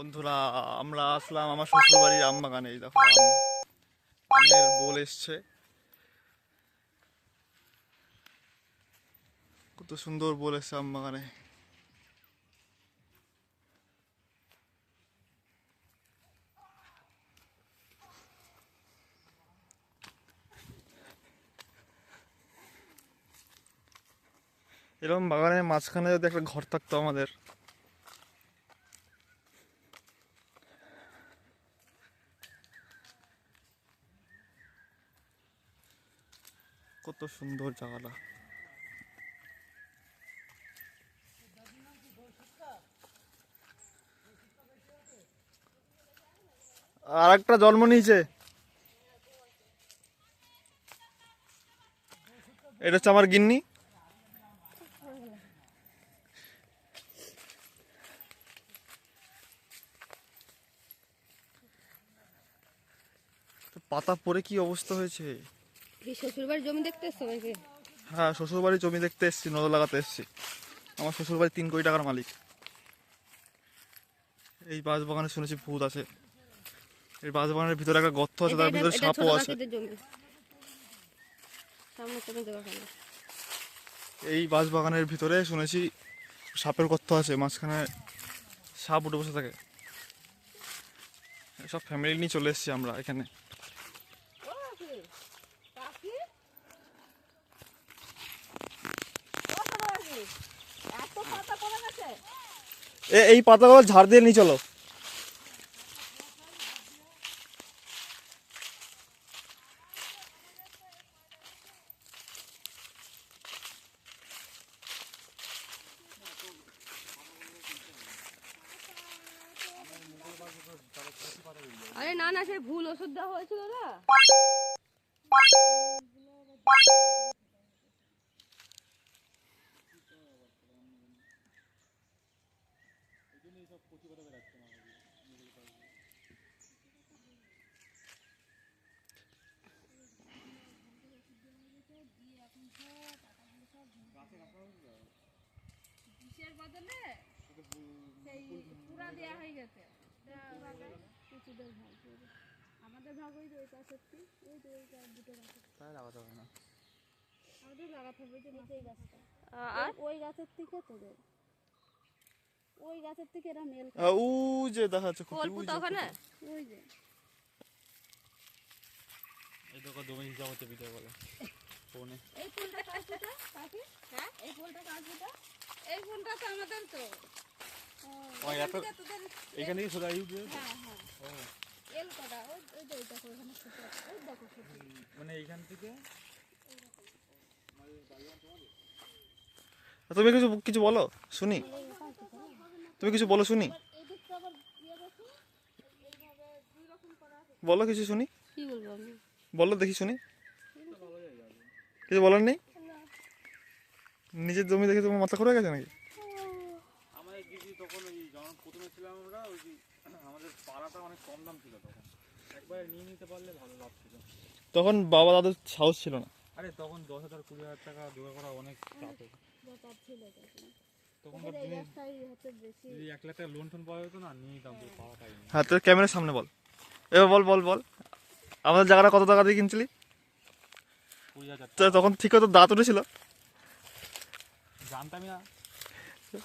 বন্ধুরা, আমরা আসলাম আমার শ্বশুর বাড়ির আম বাগানে এই দেখো, আম, আমের বোল এসছে। কত সুন্দর বোল এসছে আম বাগানে এরকম বাগানের মাঝখানে যদি একটা ঘর থাকতো আমাদের কত সুন্দর জায়গাটা আর একটা জন্ম নিয়েছে। এটা হচ্ছে আমার গিন্নি। পাতা পরে কি অবস্থা হয়েছে? এই শ্বশুরবাড়ির জমি দেখতে এসছো নাকি? হ্যাঁ শ্বশুরবাড়ির জমি দেখতে এসেছি নজর লাগাতে এসেছি। আমার শ্বশুরবাড়ি তিন কোটি টাকার মালিক। এই বাঁশ বাগানে শুনেছি ভূত আছে। এই বাঁশ বাগানের ভিতরে একটা গর্ত আছে তার ভিতরে সাপও আছে। এই বাঁশ বাগানের ভিতরে শুনেছি সাপের গর্ত আছে মাঝখানে সাপ উঠে বসে থাকে। সব ফ্যামিলি নিয়ে চলে এসেছি আমরা এখানে এত পাতা পড়ে গেছে এ এই পাতাগুলো ঝাড় দিয়ে নিয়ে চলো আরে না না সে ভুল ওষুধ দেওয়া হয়েছিল না বিষের বদলে সেই পুরা দেয়া হয়ে গেছে। আমাদের ভাগ ওই যে ওইটা সত্যি ওই ওইটা দুটো গাছ। আমাদের লাগাতে হবে যে নিচে এই গাছটা। আর? ওই গাছের থেকে তোদের। ওই গাছের থেকে এরা মেল উ যে দেখা যাচ্ছে যে তো ওখানে ওই যে। এই দেখো জমি হিসাব হচ্ছে ভিডিও বলে ফোনে। এই ফুলটা কার ফুটা? কাকি হ্যাঁ? এই ফুলটা কার ফুটা? এই ফুলটা তো আমাদের তো। ও, এত তোদের এখানে কি সোজা ইউজ হ্যাঁ হ্যাঁ। এল কটা? ওই ওই দেখো ওখানে ফুটে ওই দেখো মানে এইখান থেকে? তুমি কিছু কিছু বলো শুনি। তুমি কিছু বলো শুনি। বলো কিছু শুনি। কি বলব আমি? বলো দেখি শুনি। কিছু বলার নেই? নিজের জমি দেখে তোমার মাথা ঘুরে গেছে নাকি আমাদের দিদি তখন ওই আমরা ওই যে আমাদের পাড়াটা অনেক কম দাম ছিল তখন। একবার নিয়ে নিতে পারলে ভালো লাভ ছিল। তখন বাবা দাদুর সাহস ছিল না। আরে তখন দশ হাজার কুড়ি হাজার টাকা জোগাড় করা অনেক চাপে। হ্যাঁ তোর ক্যামেরার সামনে বল। এবার বল বল বল। আমাদের জায়গাটা কত টাকা দিয়ে কিনছিলি? তো তখন ঠিক তো দাঁত উঠেছিল। জানতামই না।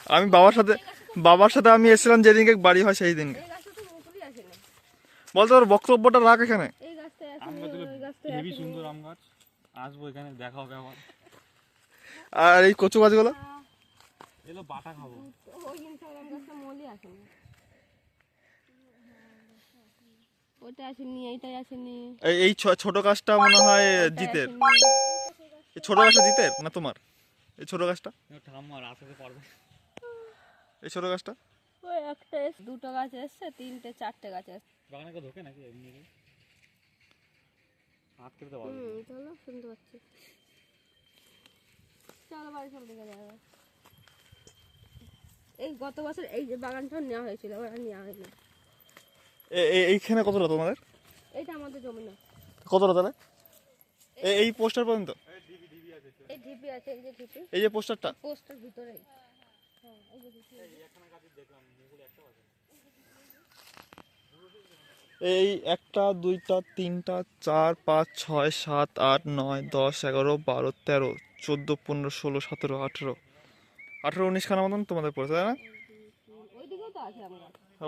আমি বাবার সাথে বাবার সাথে আমি এসেছিলাম যেদিনকে বাড়ি হয় সেই দিনকে। এই গাছটা তো মুকুলই আসে না। বল তোর বক্তব্যটা রাখ এখানে। সুন্দর আম গাছ। আসব দেখা হবে আবার। আর এই কচু গাছগুলো? এলো বাটা খাব। ওই ইনস্টাগ্রাম গাছটা মলি আসে না। ওটা আসেনি এইটাই আসেনি। এই ছোট গাছটা মনে হয় জিতের। এই ছোট গাছটা জিতের না তোমার? এই ছোট গাছটা? ঠাম্মার আসাতে পারবে এই ছোট গাছটা? ওই একটা এস- দুটো গাছ এসছে তিনটে চারটে গাছ এসছে। বাগানে কেউ ঢোকে নাকি এমনি? হাত কেটে পারবে হুম চলো শুনতে পাচ্ছি। চলো বাড়ি চল যাবে এই গত বছর এই যে বাগানটা নেওয়া হয়েছিল ওরা নেওয়া হয়নি। এইখানে কতটা তোমাদের? এইটা আমাদের জমি না। কতটা তাহলে? এই পোস্টার পর্যন্ত? এই ঢিপি আছে এই যে ঢিপি। এই যে পোস্টারটা? পোস্টার ভিতরেই। এই একটা, দুইটা, তিনটা, চার, পাঁচ, ছয়, সাত, আট, নয়, দশ, এগারো, বারো, তেরো, চোদ্দ, পনেরো, ষোলো, সতেরো, আঠেরো। আঠেরো, উনিশ খানা মতন তোমাদের পড়েছে, তাই না?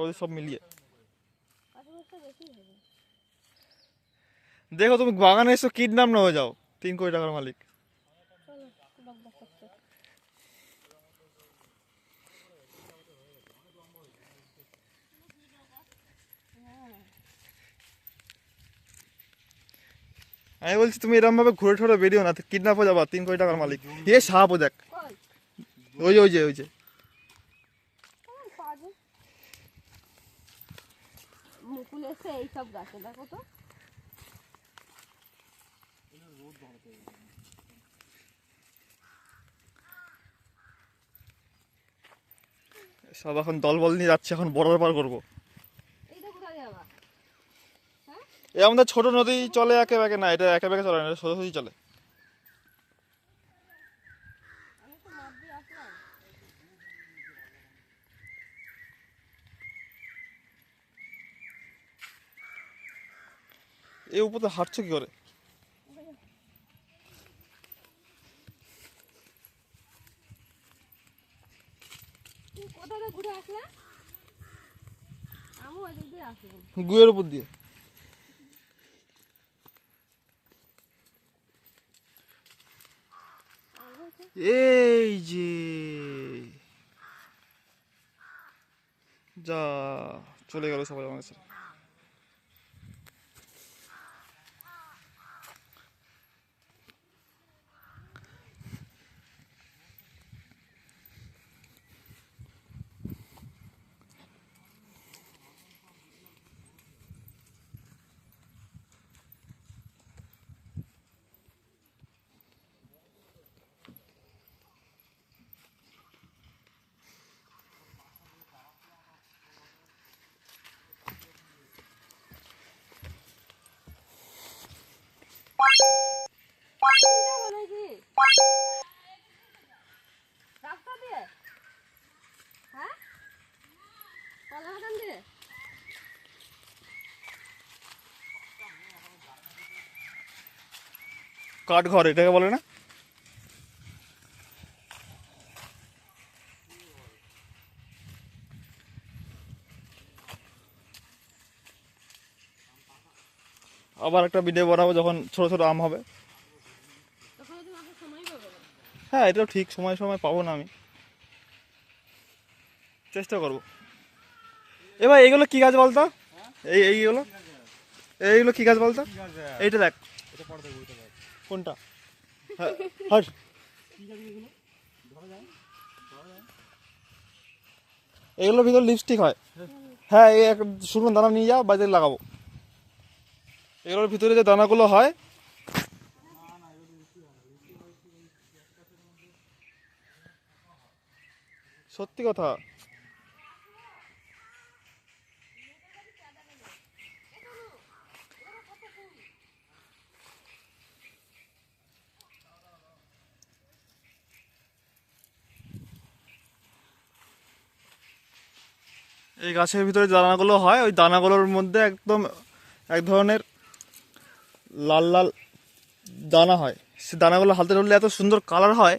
ওদের সব মিলিয়ে। দেখো, তুমি বাগানে এসো, কিডন্যাপ না হয়ে যাও। তিন কোটি টাকার মালিক চলো বক বক করতে আমি বলছি তুমি এরকম ভাবে ঘুরে ঠোরে বেরিও না কিডন্যাপ হয়ে যাবা তিন কোটি টাকার মালিক। এ সাপ ও দেখ। ওই যে ওই যে ওই যে। মুকুল এসে এইসব গাছে দেখো তো। সব এখন দলবল নিয়ে যাচ্ছে এখন বর্ডার পার করব এইটা কোথায় যাবা এ আমাদের ছোট নদী চলে একে না এটা একে চলে না এটা সোজাসুজি চলে। এই উপর তো হাঁটছো কি করে? তুমি কোথা থেকে ঘুরে আসলে? আমি ওই দিক আসলাম গুয়ের উপর দিয়ে এই যে যা চলে গেল সবাই আমাদের সাথে নাকি রাস্তা দিয়ে হ্যাঁ কলাবাগান দিয়ে কাঠ ঘর এটাকে বলে না? আবার একটা ভিডিও বানাবো যখন ছোট ছোট আম হবে। হ্যাঁ এটাও ঠিক সময় সময় পাবো না আমি। চেষ্টা করব। এবার এইগুলো কি গাছ বলতো? এই এইগুলো? এইগুলো কি গাছ বলতো? এইটা দেখ। কোনটা? হ্যাঁ হাট। এগুলোর ভিতর লিপস্টিক হয়। হ্যাঁ এই এক শুকনো দানা নিয়ে যাও বাজারে লাগাবো। এগুলোর ভিতরে যে দানাগুলো হয় সত্যি কথা। এই গাছের ভিতরে দানাগুলো হয়, ওই দানাগুলোর মধ্যে একদম এক ধরনের লাল লাল দানা হয়। সে দানাগুলো হাতে ধরলে এত সুন্দর কালার হয়।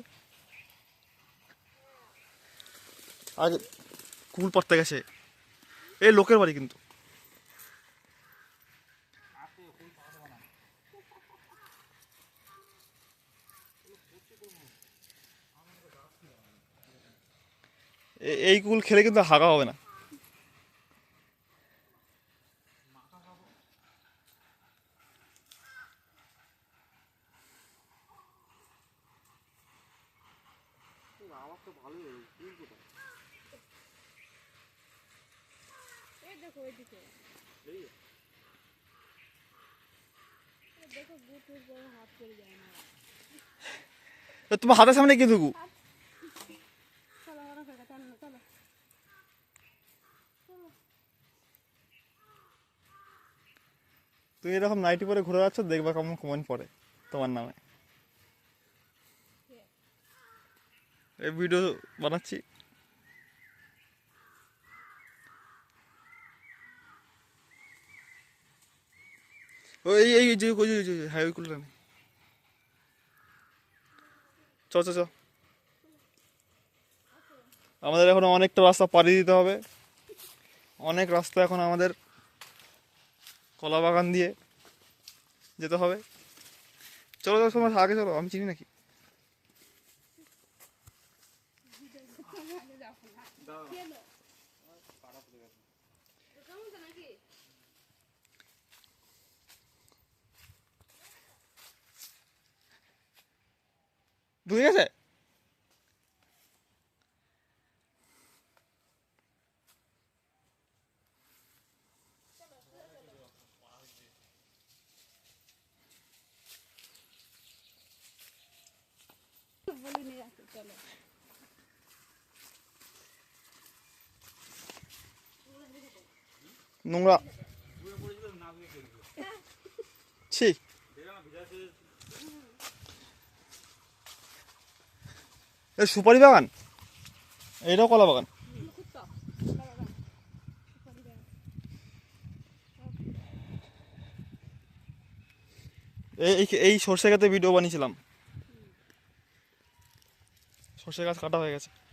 আগে কুল পড়তে গেছে। এই লোকের বাড়ি কিন্তু। এই কুল খেলে কিন্তু হাগা হবে না এই দেখো ওইদিকে এই দেখো বুট টুট যেন হাত করে যায় না তো তোমার হাতের সামনে কি চলো তুমি এরকম নাইটি পরে ঘুরে যাচ্ছ দেখবা কেমন কমেন্ট পড়ে তোমার নামে। এই ভিডিও বানাচ্ছি। ওই এই যে, ওই যে- ওই যে হ্যাঁ নেই। চ চ চ আমাদের এখন অনেকটা রাস্তা পাড়ি দিতে হবে। অনেক রাস্তা এখন আমাদের কলা বাগান দিয়ে যেতে হবে। চলো চলো, তোমার আগে চলো, আমি চিনি নাকি? ঢুকে গেছে বলি নিয়ে আসি চলো নোংরা সুপারি বাগান? এটাও কলা বাগান? এই- এই সর্ষে গাছে ভিডিও বানিয়েছিলাম। সর্ষে গাছ কাটা হয়ে গেছে।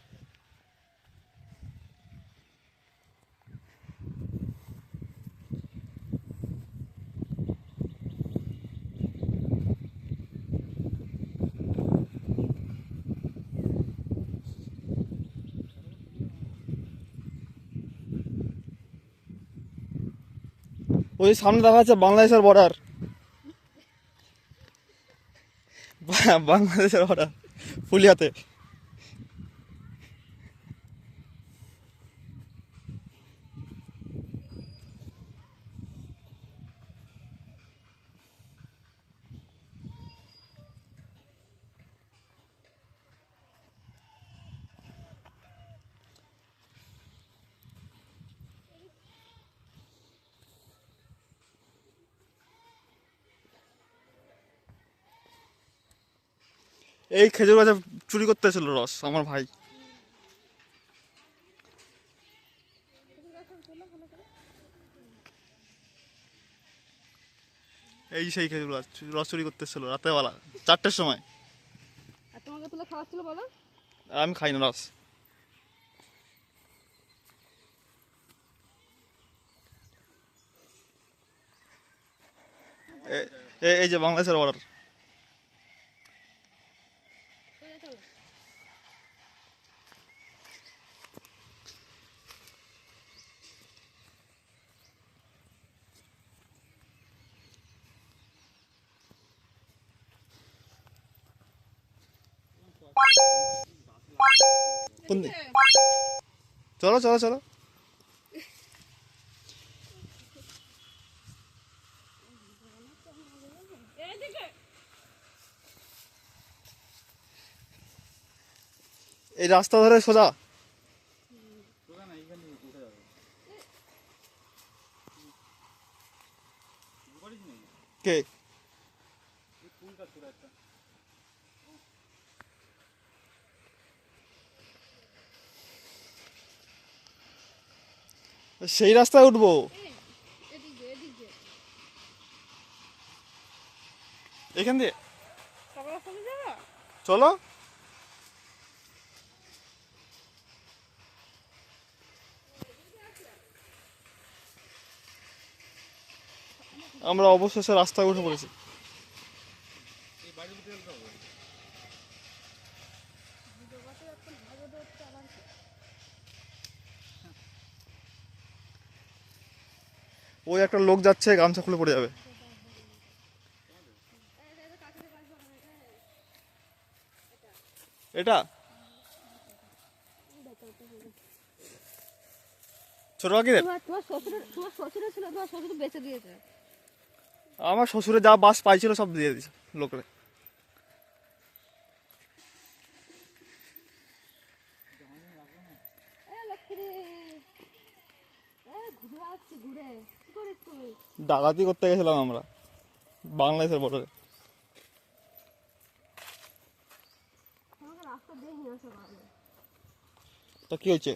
ওই সামনে দেখা যাচ্ছে বাংলাদেশের বর্ডার বাংলাদেশের বর্ডার ফুলিয়াতে। এই খেজুর গাছে চুরি করতে ছিল রস আমার ভাই। এই সেই খেজুর গাছ রস চুরি করতে ছিল রাতেবেলা চারটের সময়। আর তোমাকে তুলে খাওয়াচ্ছিল বলো? আমি খাই না রস এই যে বাংলাদেশের অর্ডার কোন? চলো চলো চলো। এই রাস্তা ধরে সোজা। কে এই ফুলটা ছোট একটা সেই রাস্তায় উঠবো। এখান দিয়ে। চলো। আমরা অবশেষে রাস্তায় উঠে পড়েছি। ওই একটা লোক যাচ্ছে গামছা খুলে পড়ে যাবে। এটা? ছোট কাকিদের আমার শ্বশুরে যা বাস পাইছিল সব দিয়ে দিয়েছে লোকের। ঘুরে আসছি ঘুরে। ডাকাতি করতে গেছিলাম আমরা বাংলাদেশের বর্ডারে তো কি হয়েছে?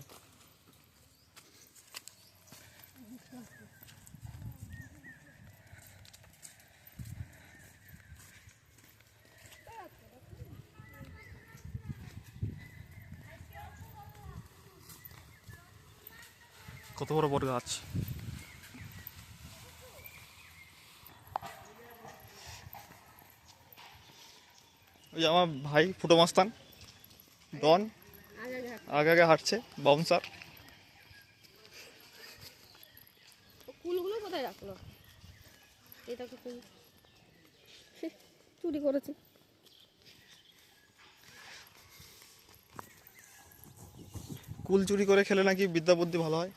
কত বড় বড় গাছ? ওই যে আমার ভাই ফুটো মাস্তান। ডন। আগে আগে হাঁট। আগে আগে হাঁটছে বাউন্সার। কুলগুলো কোথায় রাখল? কুল। চুরি করেছে। কুল চুরি করে খেলে নাকি বিদ্যা বুদ্ধি ভালো হয়?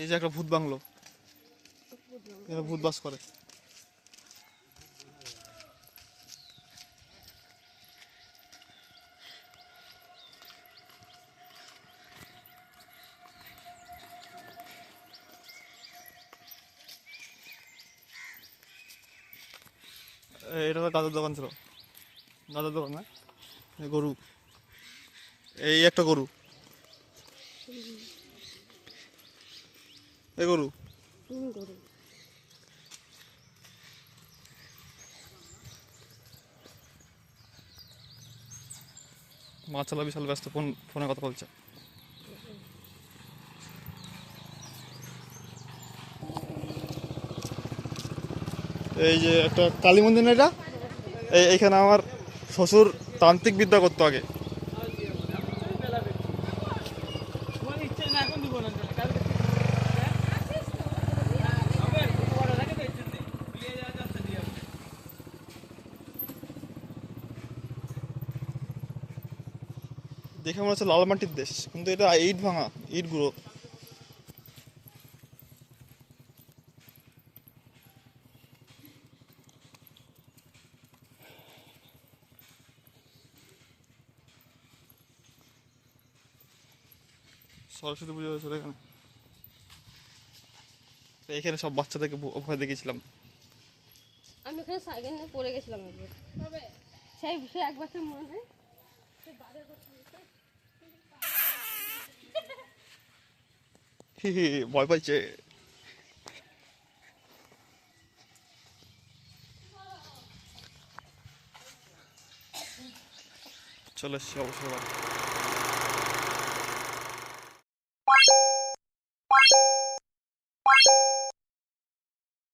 এই যে একটা ভূত বাংলো। এখানে ভূত বাস করে। এটা তো গাছের দোকান ছিল। গাছের দোকান না? গরু। এই একটা গরু। এই গরু? মাছালা বিশাল ব্যস্ত ফোন ফোনে কথা বলছে। এই যে একটা কালী মন্দির না এটা? এই এইখানে আমার শ্বশুর তান্ত্রিক বিদ্যা করতো আগে। দেখে মনে হচ্ছে লাল মাটির দেশ কিন্তু এটা ইট ভাঙা ইটগুলো সরস্বতী পুজো হয়েছিল এখানে। এখানে সব বাচ্চাদেরকে ভো- ভয় দেখিয়েছিলাম। আমি ওখানে সাইকেল নিয়ে পড়ে গেছিলাম একবার। সেই সে এক বছর মনে হয়। ভয় পাইছে চলে এসছি অবশ্যই